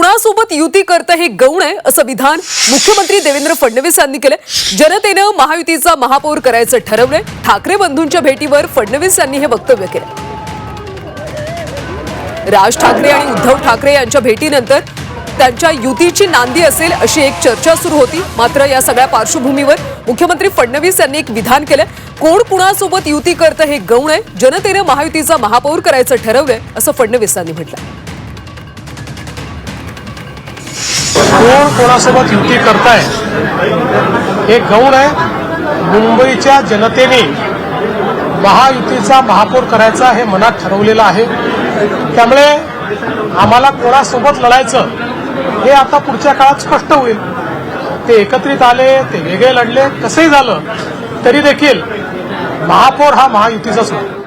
कुणासोबत युती करतं हे गौण आहे असं विधान मुख्यमंत्री देवेंद्र फडणवीस यांनी केलंय. जनतेनं महायुतीचा महापौर करायचं ठरवलंय. ठाकरे बंधूंच्या भेटीवर फडणवीस यांनी हे वक्तव्य केलं राज ठाकरे आणि उद्धव ठाकरे यांच्या भेटीनंतर त्यांच्या युतीची नांदी असेल अशी एक चर्चा सुरू होती. मात्र या सगळ्या पार्श्वभूमीवर मुख्यमंत्री फडणवीस यांनी एक विधान केलं कोण कुणासोबत युती करतं हे गौण आहे. जनतेनं महायुतीचा महापौर करायचं ठरवलंय असं फडणवीस यांनी म्हटलं कोण कोणासोबत युती करताय? हे गौण आहे. मुंबईच्या जनतेने महायुतीचा महापौर करायचा हे मनात ठरवलेलं आहे. त्यामुळे आम्हाला कोणासोबत लढायचं हे आता पुढच्या काळात स्पष्ट होईल. ते एकत्रित आले ते वेगळे लढले कसंही झालं. तरी देखील महापौर हा महायुतीचाच होता.